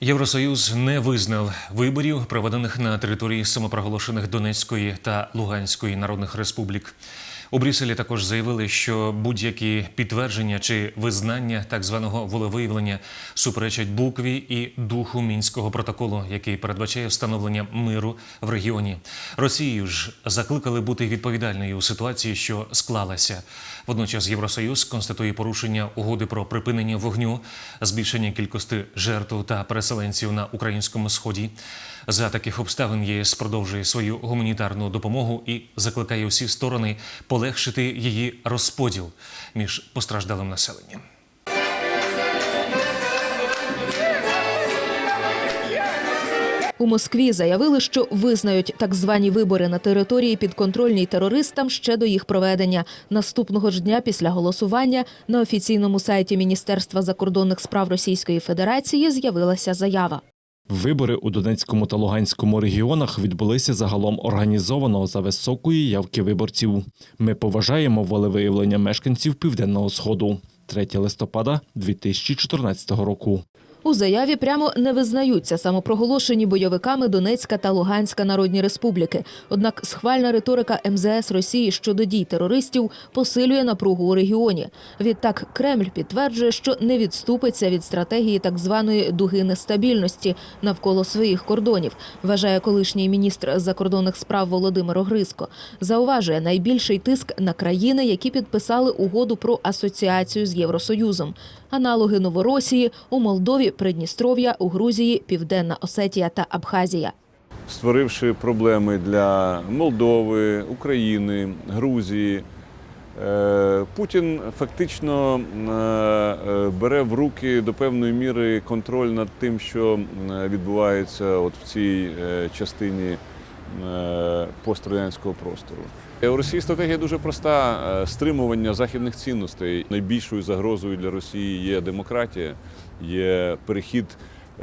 Євросоюз не визнав виборів, проведених на території самопроголошених Донецької та Луганської народних республік. У Брюсселі також заявили, що будь-які підтвердження чи визнання так званого волевиявлення суперечать букві і духу мінського протоколу, який передбачає встановлення миру в регіоні. Росію ж закликали бути відповідальною у ситуації, що склалася. Водночас Євросоюз констатує порушення угоди про припинення вогню, збільшення кількості жертв та переселенців на українському сході. За таких обставин ЄС продовжує свою гуманітарну допомогу і закликає усі сторони полегшити її розподіл між постраждалим населенням. У Москві заявили, що визнають так звані вибори на території підконтрольній терористам ще до їх проведення. Наступного ж дня після голосування на офіційному сайті Міністерства закордонних справ Російської Федерації з'явилася заява. Вибори у Донецькому та Луганському регіонах відбулися загалом організовано за високої явки виборців. Ми поважаємо волевиявлення мешканців Південного Сходу. 3 листопада 2014 року. У заяві прямо не визнаються самопроголошені бойовиками Донецька та Луганська народні республіки. Однак схвальна риторика МЗС Росії щодо дій терористів посилює напругу у регіоні. Відтак Кремль підтверджує, що не відступиться від стратегії так званої дуги нестабільності навколо своїх кордонів. Вважає колишній міністр закордонних справ Володимир Огризко. Зауважує найбільший тиск на країни, які підписали угоду про асоціацію з Євросоюзом. Аналоги Новоросії у Молдові, Придністров'я, у Грузії, Південна Осетія та Абхазія. створивши проблеми для Молдови, України, Грузії. Е, Путін фактично е, бере в руки до певної міри контроль над тим, що е, відбувається от в цій частині пострадянського простору. Е, У Росії стратегія дуже проста: е, стримування західних цінностей. Найбільшою загрозою для Росії є демократія, є перехід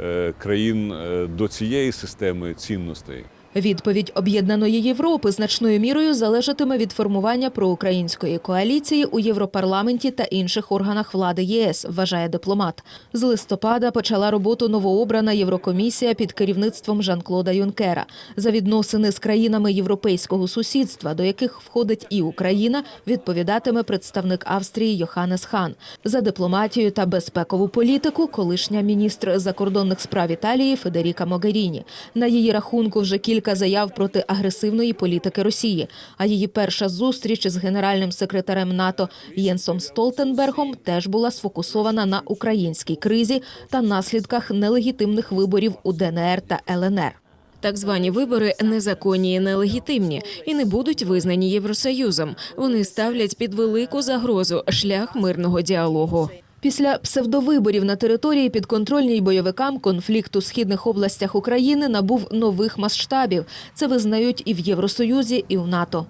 е, країн е, до цієї системи цінностей. Відповідь об'єднаної Європи значною мірою залежатиме від формування проукраїнської коаліції у Європарламенті та інших органах влади ЄС, вважає дипломат. З листопада почала роботу новообрана Єврокомісія під керівництвом Жан-Клода Юнкера. За відносини з країнами європейського сусідства, до яких входить і Україна, відповідатиме представник Австрії Йоханнес Хан. За дипломатію та безпекову політику колишня міністр закордонних справ Італії Федеріка Могеріні. На її рахунку вже кілька заяв проти агресивної політики Росії. А її перша зустріч з генеральним секретарем НАТО Єнсом Столтенбергом теж була сфокусована на українській кризі та наслідках нелегітимних виборів у ДНР та ЛНР. Так звані вибори незаконні і нелегітимні і не будуть визнані Євросоюзом. Вони ставлять під велику загрозу шлях мирного діалогу. Після псевдовиборів на території підконтрольній бойовикам конфлікт у східних областях України набув нових масштабів. Це визнають і в Євросоюзі, і в НАТО.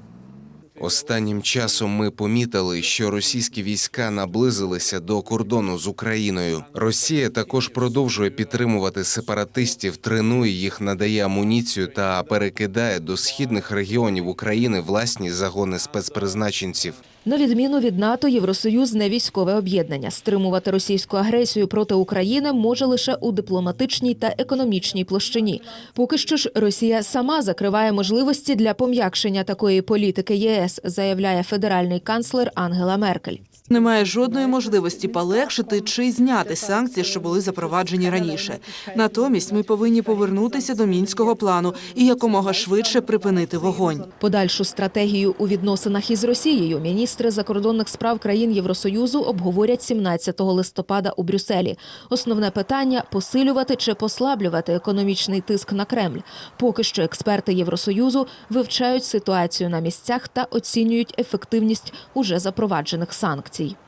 Останнім часом ми помітили, що російські війська наблизилися до кордону з Україною. Росія також продовжує підтримувати сепаратистів, тренує їх, надає амуніцію та перекидає до східних регіонів України власні загони спецпризначенців. На відміну від НАТО, Євросоюз не військове об'єднання. Стримувати російську агресію проти України може лише у дипломатичній та економічній площині. Поки що ж Росія сама закриває можливості для пом'якшення такої політики ЄС, заявляє федеральний канцлер Ангела Меркель. Немає жодної можливості полегшити чи зняти санкції, що були запроваджені раніше. Натомість ми повинні повернутися до мінського плану і якомога швидше припинити вогонь. Подальшу стратегію у відносинах із Росією міністри закордонних справ країн Євросоюзу обговорять 17 листопада у Брюсселі. Основне питання посилювати чи послаблювати економічний тиск на Кремль. Поки що експерти Євросоюзу вивчають ситуацію на місцях та оцінюють ефективність уже запроваджених санкцій. party.